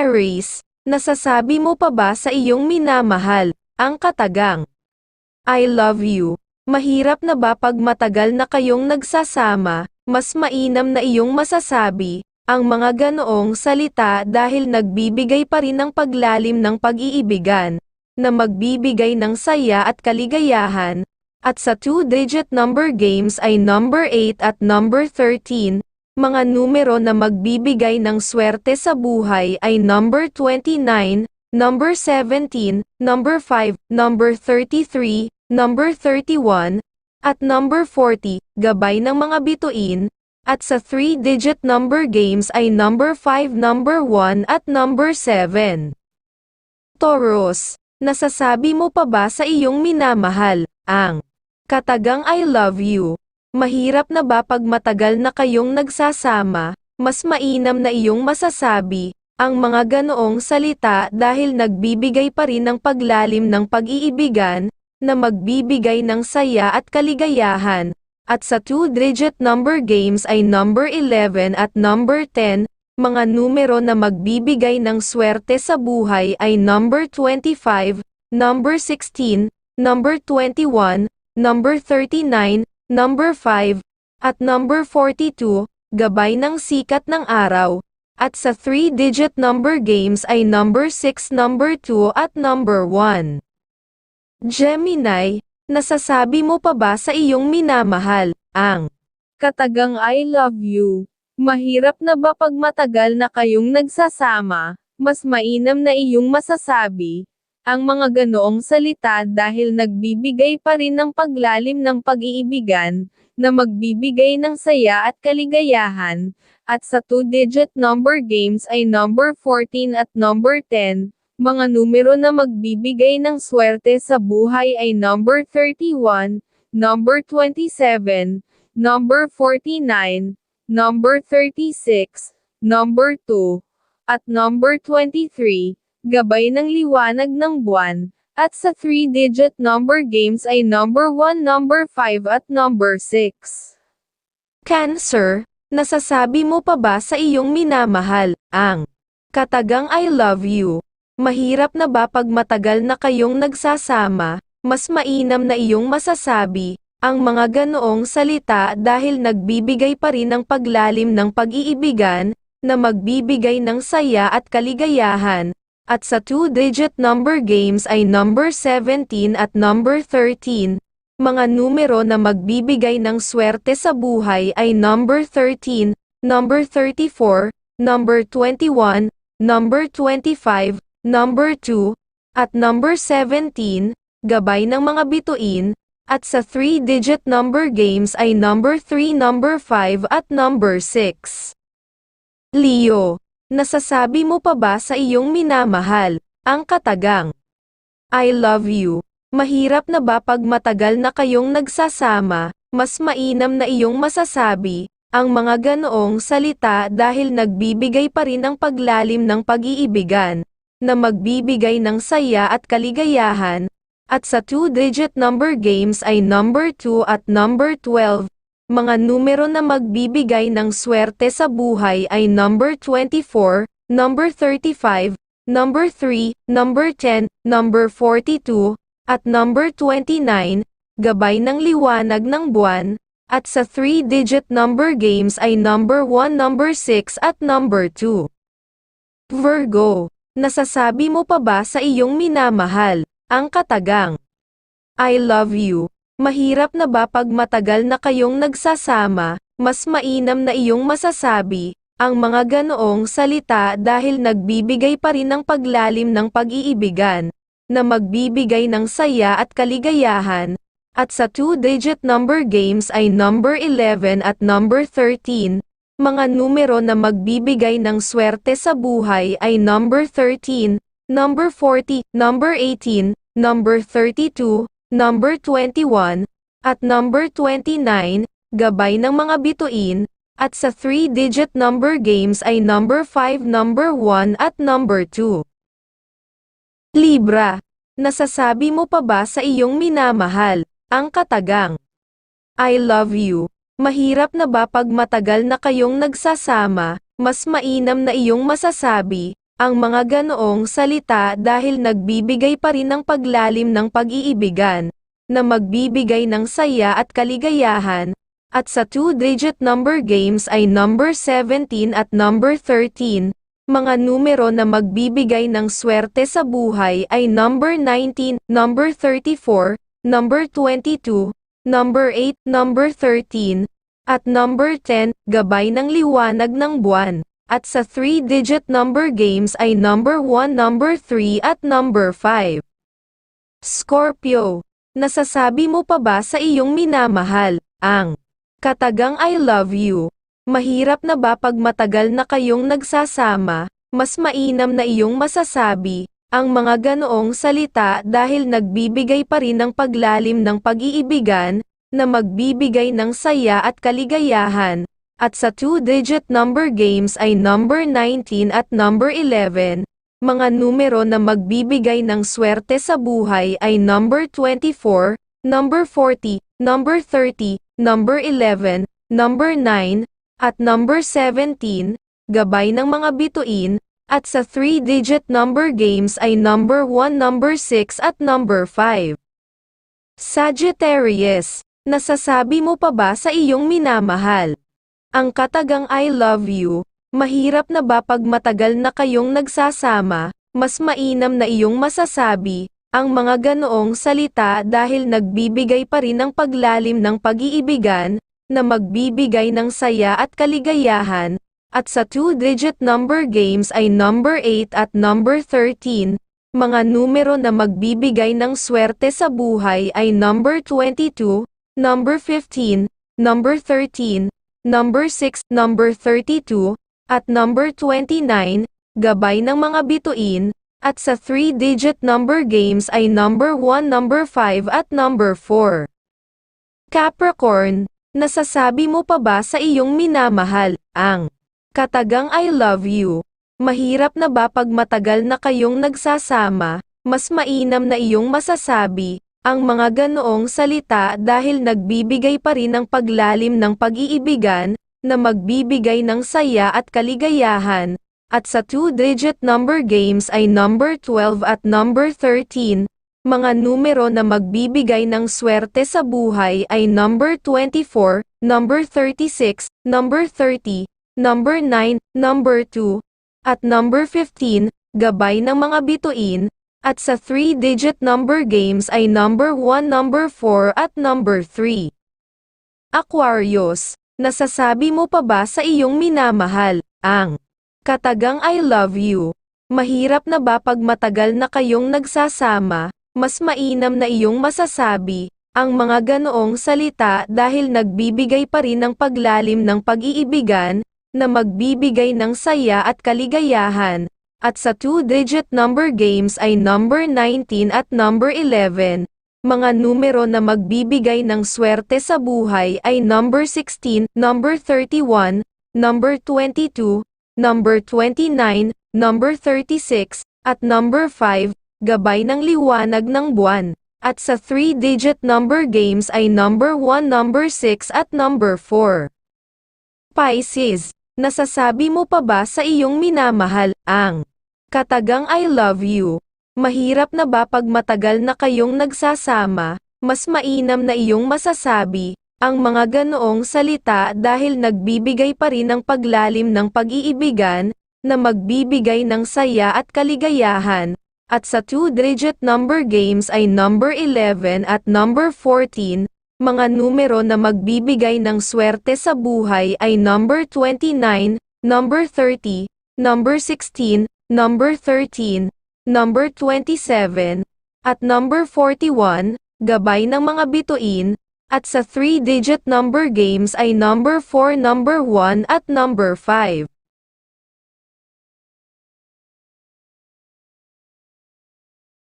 Aries, nasasabi mo pa ba sa iyong minamahal, ang katagang? I love you. Mahirap na ba pag matagal na kayong nagsasama, mas mainam na iyong masasabi, ang mga ganoong salita dahil nagbibigay pa rin ng paglalim ng pag-iibigan, na magbibigay ng saya at kaligayahan, at sa two-digit number games ay number 8 at number 13, mga numero na magbibigay ng swerte sa buhay ay number 29, number 17, number 5, number 33, number 31, at number 40, gabay ng mga bituin, at sa 3-digit number games ay number 5, number 1 at number 7. Taurus, nasasabi mo pa ba sa iyong minamahal, ang katagang I love you? Mahirap na ba pag matagal na kayong nagsasama, mas mainam na iyong masasabi, ang mga ganoong salita dahil nagbibigay pa rin ng paglalim ng pag-iibigan, na magbibigay ng saya at kaligayahan, at sa two-digit number games ay number 11 at number 10, mga numero na magbibigay ng swerte sa buhay ay number 25, number 16, number 21, number 39, number 5, at number 42, gabay ng sikat ng araw, at sa 3-digit number games ay number 6, number 2 at number 1. Gemini, nasasabi mo pa ba sa iyong minamahal, ang katagang I love you? Mahirap na ba pag matagal na kayong nagsasama, mas mainam na iyong masasabi, ang mga ganoong salita dahil nagbibigay pa rin ng paglalim ng pag-iibigan, na magbibigay ng saya at kaligayahan, at sa two-digit number games ay number 14 at number 10, mga numero na magbibigay ng swerte sa buhay ay number 31, number 27, number 49, number 36, number 2, at number 23, gabay ng liwanag ng buwan, at sa 3-digit number games ay number 1, number 5 at number 6. Cancer, nasasabi mo pa ba sa iyong minamahal, ang katagang I love you? Mahirap na ba pag matagal na kayong nagsasama, mas mainam na iyong masasabi, ang mga ganoong salita dahil nagbibigay pa rin ng paglalim ng pag-iibigan, na magbibigay ng saya at kaligayahan, at sa two-digit number games ay number 17 at number 13, mga numero na magbibigay ng swerte sa buhay ay number 13, number 34, number 21, number 25, number 2, at number 17, gabay ng mga bituin, at sa 3-digit number games ay number 3, number 5 at number 6. Leo Nasasabi mo pa ba sa iyong minamahal, ang katagang? I love you. Mahirap na ba pag matagal na kayong nagsasama, mas mainam na iyong masasabi, ang mga ganoong salita dahil nagbibigay pa rin ng paglalim ng pag-iibigan, na magbibigay ng saya at kaligayahan, at sa two-digit number games ay number 2 at number 12, mga numero na magbibigay ng swerte sa buhay ay number 24, number 35, number 3, number 10, number 42, at number 29, gabay ng liwanag ng buwan, at sa 3-digit number games ay number 1, number 6 at number 2. Virgo, nasasabi mo pa ba sa iyong minamahal, ang katagang? I love you. Mahirap na ba pag matagal na kayong nagsasama, mas mainam na iyong masasabi, ang mga ganoong salita dahil nagbibigay pa rin ng paglalim ng pag-iibigan, na magbibigay ng saya at kaligayahan, at sa two-digit number games ay number 11 at number 13, mga numero na magbibigay ng swerte sa buhay ay number 13, number 40, number 18, number 32, number 21, at number 29, gabay ng mga bituin, at sa 3-digit number games ay number 5, number 1 at number 2. Libra, nasasabi mo pa ba sa iyong minamahal, ang katagang? I love you. Mahirap na ba pag matagal na kayong nagsasama, mas mainam na iyong masasabi, ang mga ganoong salita dahil nagbibigay pa rin ng paglalim ng pag-iibigan, na magbibigay ng saya at kaligayahan, at sa two-digit number games ay number 17 at number 13, mga numero na magbibigay ng swerte sa buhay ay number 19, number 34, number 22, number 8, number 13, at number 10, gabay ng liwanag ng buwan. At sa 3-digit number games ay number 1, number 3 at number 5. Scorpio, nasasabi mo pa ba sa iyong minamahal, ang katagang I love you? Mahirap na ba pag matagal na kayong nagsasama, mas mainam na iyong masasabi, ang mga ganoong salita dahil nagbibigay pa rin ng paglalim ng pag-iibigan, na magbibigay ng saya at kaligayahan, at sa two-digit number games ay number 19 at number 11, mga numero na magbibigay ng swerte sa buhay ay number 24, number 40, number 30, number 11, number 9, at number 17, gabay ng mga bituin, at sa 3-digit number games ay number 1, number 6 at number 5. Sagittarius, nasasabi mo pa ba sa iyong minamahal? Ang katagang I love you, mahirap na ba pag matagal na kayong nagsasama, mas mainam na iyong masasabi, ang mga ganoong salita dahil nagbibigay pa rin ng paglalim ng pag-iibigan, na magbibigay ng saya at kaligayahan, at sa two-digit number games ay number 8 at number 13, mga numero na magbibigay ng swerte sa buhay ay number 22, number 15, number 13, number 6, number 32, at number 29, gabay ng mga bituin, at sa 3-digit number games ay number 1, number 5 at number 4. Capricorn, nasasabi mo pa ba sa iyong minamahal, ang katagang I love you? Mahirap na ba pag matagal na kayong nagsasama, mas mainam na iyong masasabi, ang mga ganoong salita dahil nagbibigay pa rin ng paglalim ng pag-iibigan, na magbibigay ng saya at kaligayahan, at sa two-digit number games ay number 12 at number 13, mga numero na magbibigay ng swerte sa buhay ay number 24, number 36, number 30, number 9, number 2, at number 15, gabay ng mga bituin, at sa 3-digit number games ay number 1, number 4 at number 3. Aquarius, nasasabi mo pa ba sa iyong minamahal, ang katagang I love you? Mahirap na ba pag matagal na kayong nagsasama, mas mainam na iyong masasabi, ang mga ganoong salita dahil nagbibigay pa rin ng paglalim ng pag-iibigan, na magbibigay ng saya at kaligayahan, at sa two-digit number games ay number 19 at number 11, mga numero na magbibigay ng swerte sa buhay ay number 16, number 31, number 22, number 29, number 36, at number 5, gabay ng liwanag ng buwan. At sa 3-digit number games ay number 1, number 6 at number 4. Pisces, nasasabi mo pa ba sa iyong minamahal, ang katagang I love you? Mahirap na ba pag matagal na kayong nagsasama, mas mainam na iyong masasabi, ang mga ganoong salita dahil nagbibigay pa rin ng paglalim ng pag-iibigan, na magbibigay ng saya at kaligayahan, at sa two-digit number games ay number 11 at number 14, mga numero na magbibigay ng swerte sa buhay ay number 29, number 30, number 16, number 13, number 27, at number 41, gabay ng mga bituin, at sa 3-digit number games ay number 4, number 1 at number 5.